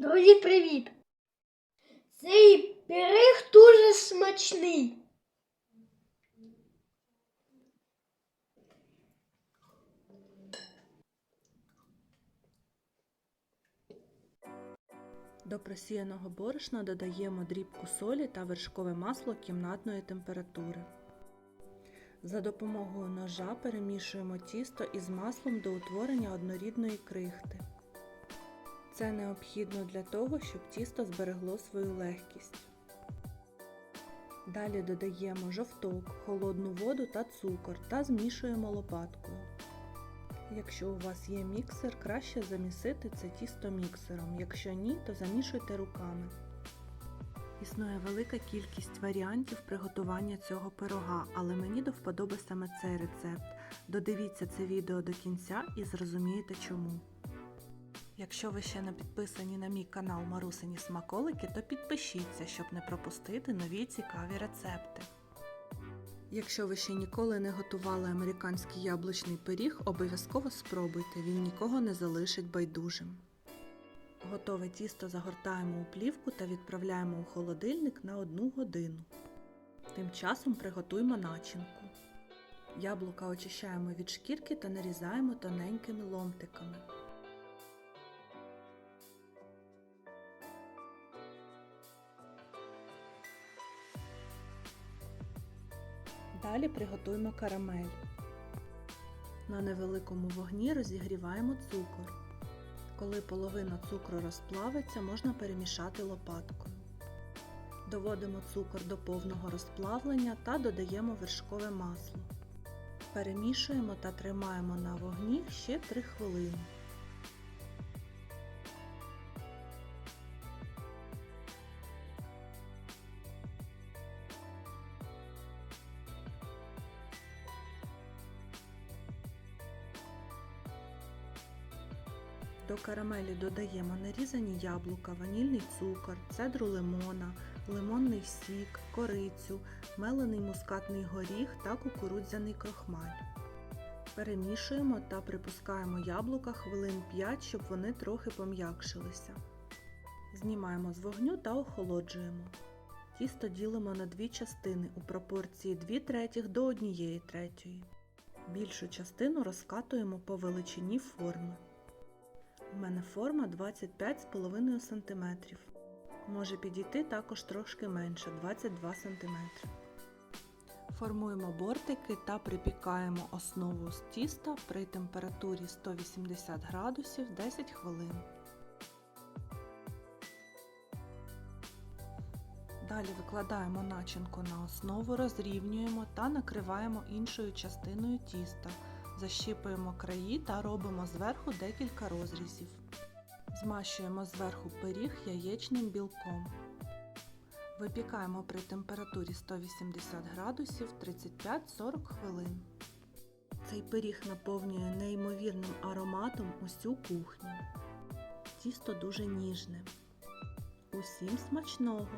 Друзі, привіт! Цей пиріг дуже смачний. До просіяного борошна додаємо дрібку солі та вершкове масло кімнатної температури. За допомогою ножа перемішуємо тісто із маслом до утворення однорідної крихти. Це необхідно для того, щоб тісто зберегло свою легкість. Далі додаємо жовток, холодну воду та цукор та змішуємо лопаткою. Якщо у вас є міксер, краще замісити це тісто міксером. Якщо ні, то замішуйте руками. Існує велика кількість варіантів приготування цього пирога, але мені до вподоби саме цей рецепт. Додивіться це відео до кінця і зрозумієте чому. Якщо ви ще не підписані на мій канал Марусині Смаколики, то підпишіться, щоб не пропустити нові цікаві рецепти. Якщо ви ще ніколи не готували американський яблучний пиріг, обов'язково спробуйте, він нікого не залишить байдужим. Готове тісто загортаємо у плівку та відправляємо у холодильник на 1 годину. Тим часом приготуємо начинку. Яблука очищаємо від шкірки та нарізаємо тоненькими ломтиками. Далі приготуємо карамель. На невеликому вогні розігріваємо цукор. Коли половина цукру розплавиться, можна перемішати лопаткою. Доводимо цукор до повного розплавлення та додаємо вершкове масло. Перемішуємо та тримаємо на вогні ще 3 хвилини. До карамелі додаємо нарізані яблука, ванільний цукор, цедру лимона, лимонний сік, корицю, мелений мускатний горіх та кукурудзяний крохмаль. Перемішуємо та припускаємо яблука хвилин 5, щоб вони трохи пом'якшилися. Знімаємо з вогню та охолоджуємо. Тісто ділимо на дві частини у пропорції 2 третіх до 1 третьої. Більшу частину розкатуємо по величині форми. У мене форма 25,5 см. Може підійти також трошки менше 22 см. Формуємо бортики та припікаємо основу з тіста при температурі 180 градусів 10 хвилин. Далі викладаємо начинку на основу, розрівнюємо та накриваємо іншою частиною тіста. Защіпуємо краї та робимо зверху декілька розрізів. Змащуємо зверху пиріг яєчним білком. Випікаємо при температурі 180 градусів 35-40 хвилин. Цей пиріг наповнює неймовірним ароматом усю кухню. Тісто дуже ніжне. Усім смачного!